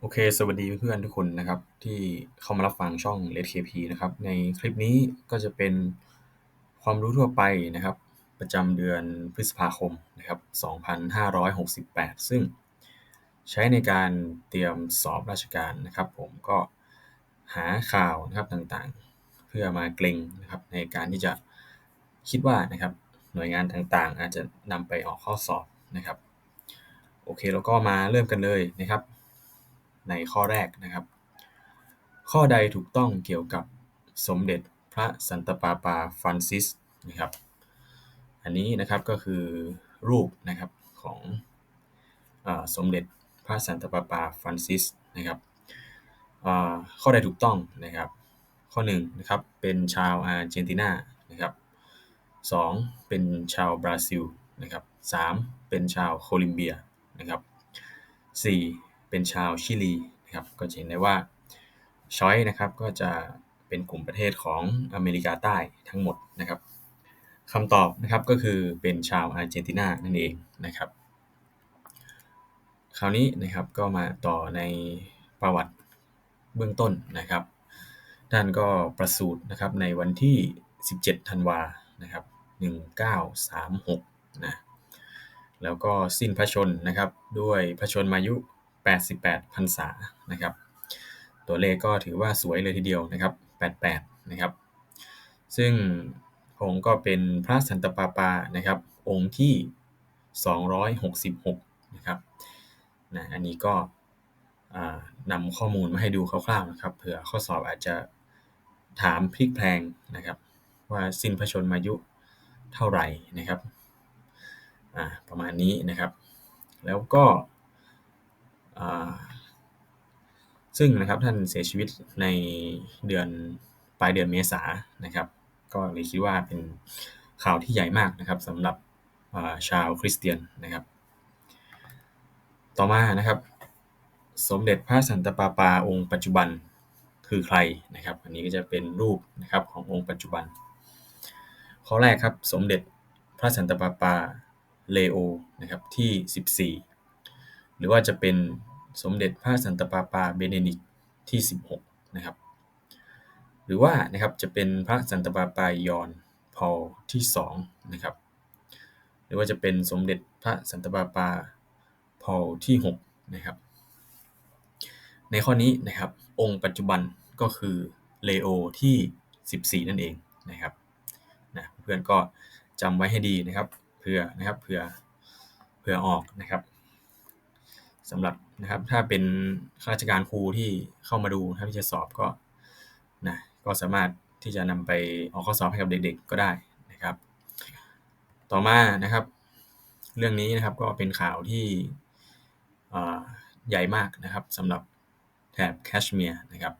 โอเค สวัสดีเพื่อนๆทุกคนนะครับ ที่เข้ามารับฟังช่อง Red KP นะครับ ในคลิปนี้ก็จะเป็นความรู้ทั่วไปนะครับ ประจำเดือนพฤษภาคมนะครับ 2568 ซึ่งใช้ในการเตรียมสอบราชการนะครับ ผมก็หาข่าวนะครับต่างๆ เพื่อมาเกรงนะครับ ในการที่จะคิดว่านะครับ หน่วยงานต่างๆ อาจจะนำไปออกข้อสอบนะครับ โอเค แล้วก็มาเริ่มกันเลยนะครับ ในข้อแรกนะครับ ข้อใดถูกต้องเกี่ยวกับสมเด็จพระสันตะปาปาฟรานซิสนะครับ อันนี้นะครับก็คือรูปนะครับของอสมเด็จพระสันตะปาปาฟรานซิสนะครับข้อใดถูกต้องนะครับ ข้อ1นนะครับเป็นชาวอาร์เจนตินานะครับ 2 เป็นชาวบราซิลนะครับ 3 เป็นชาวโคลิมเบียนะครับ 4 เป็นชาวชิลีนะครับก็จะเห็นได้ว่าชอยนะครับก็จะเป็นกลุ่มประเทศของอเมริกาใต้ทั้งหมดนะครับคำตอบนะครับก็คือเป็นชาวอาร์เจนตินานั่นเองนะครับ คราวนี้นะครับก็มาต่อในประวัติเบื้องต้นนะครับท่านก็ประสูตินะครับในวันที่ 17 ธันวานะครับ 1936นะแล้วก็สิ้นพระชนนะครับด้วยพระชนมายุ 88พรรษานะครับ ตัวเลขก็ถือว่าสวยเลยทีเดียวนะครับ 88 นะครับ ซึ่งองค์ก็เป็นพระสันตะปาปานะครับ องค์ที่ 266 นะครับนะอันนี้ก็นำข้อมูลมาให้ดูคร่าวๆนะครับเผื่อข้อสอบอาจจะถามพลิกแพลงนะครับ ว่าสิ้นพระชนมายุเท่าไหร่นะครับประมาณนี้นะครับ แล้วก็ ซึ่งนะครับท่านเสียชีวิตในเดือนปลายเดือนเมษานะครับ ก็เลยคิดว่าเป็นข่าวที่ใหญ่มากนะครับสำหรับชาวคริสเตียนนะครับ ต่อมานะครับ สมเด็จพระสันตะปาปาองค์ปัจจุบันคือใครนะครับ อันนี้ก็จะเป็นรูปนะครับขององค์ปัจจุบัน ข้อแรกครับสมเด็จพระสันตะปาปาเลโอนะครับที่ 14 หรือว่าจะเป็น สมเด็จพระสันตะปาปาเบเนดิกที่ 16 นะครับ หรือว่านะครับจะเป็นพระสันตะปาปายอนพอลที่2นะครับ หรือว่าจะเป็นสมเด็จพระสันตะปาปาพอลที่6นะครับ ในข้อนี้นะครับองค์ปัจจุบันก็คือเลโอที่ 14 นั่นเองนะครับนะเพื่อนก็จำไว้ให้ดีนะครับเผื่อนะครับเผื่อเผื่อออกนะครับ สำหรับนะครับ ถ้าเป็นข้าราชการครูที่เข้ามาดูถ้าที่จะสอบก็นะก็สามารถที่จะนำไปออกข้อสอบให้กับเด็ก ๆ ก็ได้นะครับ ต่อมานะครับ เรื่องนี้นะครับก็เป็นข่าวที่ใหญ่มากนะครับสำหรับแถบแคชเมียร์นะครับ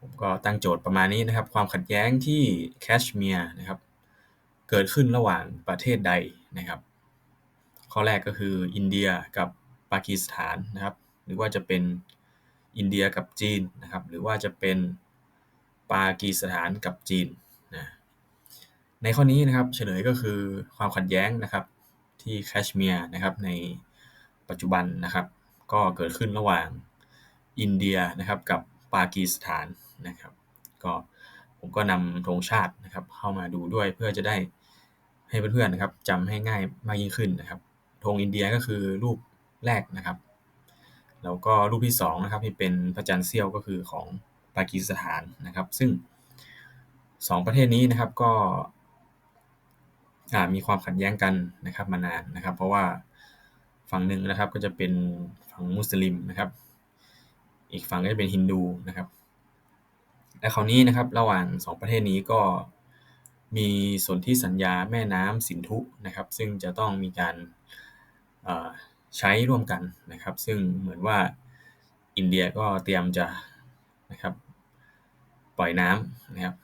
ผมก็ตั้งโจทย์ประมาณนี้นะครับ ความขัดแย้งที่แคชเมียร์นะครับ เกิดขึ้นระหว่างประเทศใดนะครับ ข้อแรกก็คืออินเดียกับ ปากีสถานนะครับ หรือว่าจะเป็นอินเดียกับจีนนะครับ หรือว่าจะเป็นปากีสถานกับจีนนะในข้อนี้นะครับเฉลยก็คือความขัดแย้งนะครับที่แคชเมียร์นะครับในปัจจุบันนะครับ ก็เกิดขึ้นระหว่างอินเดียนะครับกับปากีสถานนะครับ ก็ผมก็นำธงชาตินะครับเข้ามาดูด้วยเพื่อจะได้ให้เพื่อนๆนะครับจำให้ง่ายมากยิ่งขึ้นนะครับธงอินเดียก็คือรูป แรกนะครับ แล้วก็รูปที่2นะครับที่เป็นพระจันทร์เสี้ยวก็คือของปากีสถานนะครับ ซึ่ง 2 ประเทศนี้นะครับก็มีความขัดแย้งกันนะครับมานานนะครับ เพราะว่าฝั่งหนึ่งนะครับก็จะเป็นฝั่งมุสลิมนะครับ อีกฝั่งก็จะเป็นฮินดูนะครับและคราวนี้นะครับระหว่าง 2 ประเทศนี้ก็มีสนธิสัญญาแม่น้ำสินธุนะครับ ซึ่งจะต้องมีการ ใช้ร่วมกันนะครับ ซึ่งเหมือนว่าอินเดียก็เตรียมจะนะครับปล่อยน้ำนะครับ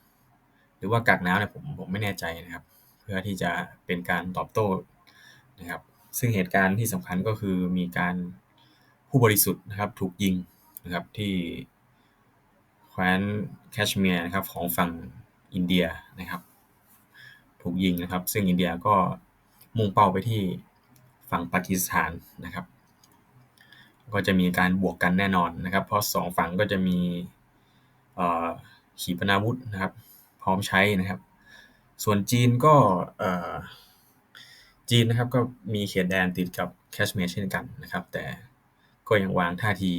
หรือว่ากักน้ำเนี่ยผมผมไม่แน่ใจนะครับ เพื่อที่จะเป็นการตอบโต้นะครับ ซึ่งเหตุการณ์ที่สำคัญก็คือมีการผู้บริสุทธิ์นะครับถูกยิงนะครับที่แคว้นแคชเมียร์นะครับของฝั่งอินเดียนะครับ ถูกยิงนะครับ ซึ่งอินเดียก็มุ่งเป้าไปที่ ฝั่งปากีสถานนะครับ ก็จะมีการบวกกันแน่นอนนะครับ เพราะสองฝั่งก็จะมีขีปนาวุธนะครับ พร้อมใช้นะครับ ส่วนจีนก็จีนนะครับก็มีเขตแดนติดกับแคชเมียร์เช่นกันนะครับ แต่ก็ยังวางท่าที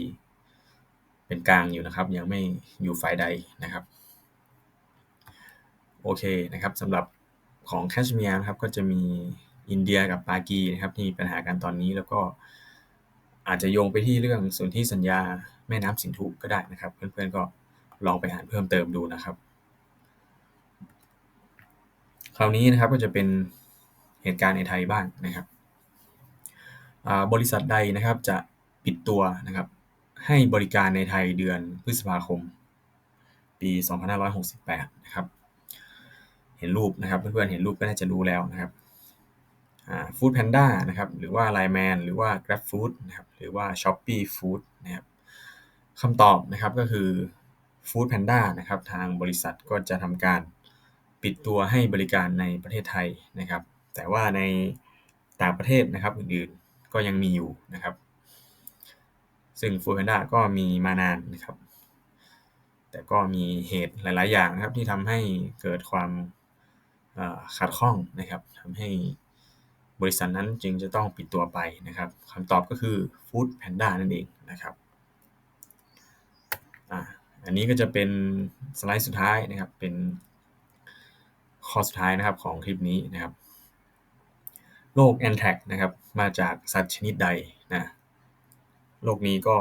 เป็นกลางอยู่นะครับ ยังไม่อยู่ฝ่ายใดนะครับ โอเคนะครับสำหรับของแคชเมียร์นะครับก็จะมี อินเดียกับปากีนะครับที่มีปัญหากันตอนนี้แล้วก็อาจจะโยงไปที่เรื่องส่วนที่สัญญาแม่น้ำสินธุก็ได้นะครับ เพื่อนๆก็ลองไปอ่านเพิ่มเติมดูนะครับ คราวนี้นะครับก็จะเป็นเหตุการณ์ในไทยบ้างนะครับบริษัทใดนะครับจะปิดตัวนะครับ ให้บริการในไทยเดือนพฤษภาคม ปี 2568 นะครับ เห็นรูปนะครับเพื่อนๆเห็นรูปก็น่าจะรู้แล้วนะครับ ฟู้ดแพนด้านะครับหรือว่าไลแมนหรือว่า Grab Food นะครับหรือว่า Shopee Food นะครับคำตอบนะครับก็คือ Food Panda นะครับทางบริษัทก็จะทำการปิดตัวให้บริการในประเทศไทยนะครับ แต่ว่าในต่างประเทศนะครับอื่นๆก็ยังมีอยู่นะครับ ซึ่ง Food Panda ก็มีมานานนะครับ แต่ก็มีเหตุหลาย ๆ อย่างนะครับที่ทำให้เกิดความขาดข้องนะครับทำให้ บริษัทนั้นจึงจะต้องปิดตัวไปนะครับคำตอบก็คือ Food Panda นั่นเองนะครับอันนี้ก็จะเป็นสไลด์สุดท้ายนะครับ เป็นข้อสุดท้ายนะครับของคลิปนี้นะครับ โรคแอนแทกนะครับ มาจากสัตว์ชนิดใดนะโรคนี้ก็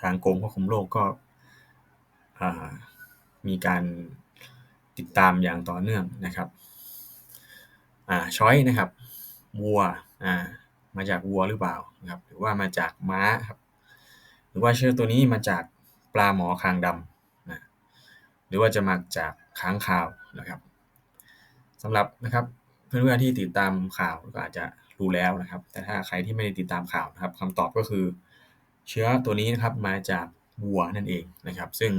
ทางกรมควบคุมโรคก็มีการติดตามอย่างต่อเนื่องนะครับ อ่าช้อยนะครับ วัวอ่ามาจากวัวหรือเปล่านะครับหรือว่ามาจากม้าครับหรือว่าเชื้อตัวนี้มาจากปลาหมอคางดำนะหรือว่าจะมาจากค้างคาวนะครับสำหรับนะครับเพื่อนๆที่ติดตามข่าวก็อาจจะรู้แล้วนะครับ แต่ถ้าใครที่ไม่ได้ติดตามข่าวนะครับคำตอบก็คือเชื้อตัวนี้นะครับมาจากวัวนั่นเองนะครับ ซึ่ง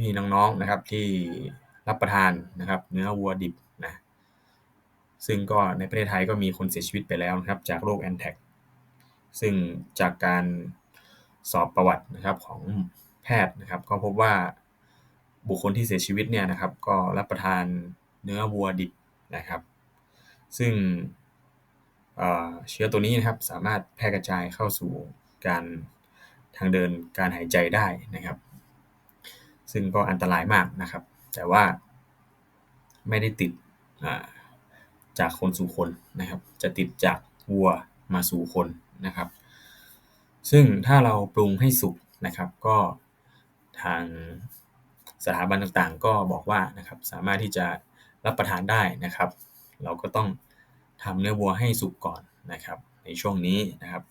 พี่ๆน้องๆนะครับที่รับประทานนะครับ เนื้อวัวดิบ ซึ่งก็ในประเทศไทยก็มีคนเสียชีวิตไปแล้วนะครับ จากโรคแอนแทกซึ่งจากการสอบประวัตินะครับของแพทย์นะครับ ก็พบว่าบุคคลที่เสียชีวิตเนี่ยนะครับ ก็รับประทานเนื้อวัวดิบนะครับ ซึ่งเชื้อตัวนี้นะครับสามารถแพร่กระจายเข้าสู่การทางเดินการหายใจได้นะครับ ซึ่งก็อันตรายมากนะครับ แต่ว่าไม่ได้ติด จากคนสู่คนนะครับ จะติดจากวัวมาสู่คนนะครับ ซึ่งถ้าเราปรุงให้สุกนะครับ ก็ทางสถาบันต่างๆ ก็บอกว่านะครับสามารถที่จะรับประทานได้นะครับ เราก็ต้องทำเนื้อวัวให้สุกก่อนนะครับ ในช่วงนี้นะครับ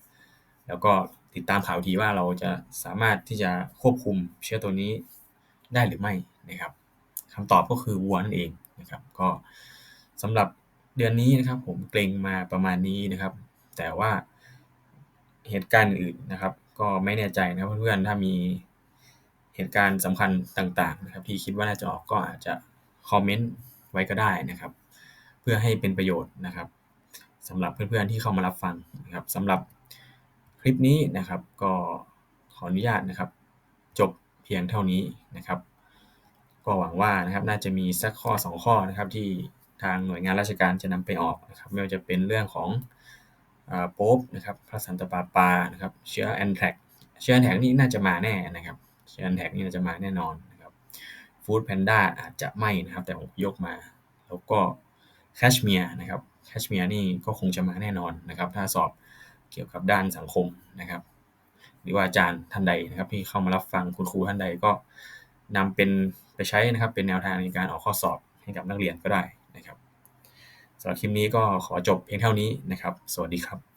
แล้วก็ติดตามข่าวทีว่าเราจะสามารถที่จะควบคุมเชื้อตัวนี้ได้หรือไม่นะครับคำตอบก็คือวัวนั่นเองนะครับ ก็สำหรับ เดือนนี้นะครับผมเกรงมาประมาณนี้นะครับ แต่ว่าเหตุการณ์อื่นนะครับ ก็ไม่แน่ใจนะเพื่อนๆ ถ้ามีเหตุการณ์สำคัญต่างๆนะครับที่คิดว่าน่าจะออกก็อาจจะคอมเมนต์ไว้ก็ได้นะครับ เพื่อให้เป็นประโยชน์นะครับสำหรับเพื่อนๆที่เข้ามารับฟังนะครับสำหรับคลิปนี้นะครับ ก็ขออนุญาตนะครับ จบเพียงเท่านี้นะครับ ก็หวังว่านะครับน่าจะมีสักข้อ 2 ข้อนะครับที่ ทางหน่วยงานราชการจะนำไปออกนะครับไม่ว่าจะเป็นเรื่องของโป๊บนะครับพระสันตะปาปานะครับเชื้อแอนแทกเชื้อแอนแทกนี่น่าจะมาแน่นะครับเชื้อแอนแทกนี่น่าจะมาแน่นอนนะครับฟู้ดแพนด้าอาจจะไม่นะครับแต่ผมยกมา แล้วก็แคชเมียร์นะครับแคชเมียร์นี่ก็คงจะมาแน่นอนนะครับ ถ้าสอบเกี่ยวกับด้านสังคมนะครับ หรือว่าอาจารย์ท่านใดนะครับ ที่เข้ามารับฟังคุณครูท่านใดก็นำเป็นไปใช้นะครับเป็นแนวทางในการออกข้อสอบให้กับนักเรียนก็ได้ นะครับสำหรับคลิปนี้ก็ขอจบเพียงเท่านี้นะครับ สวัสดีครับ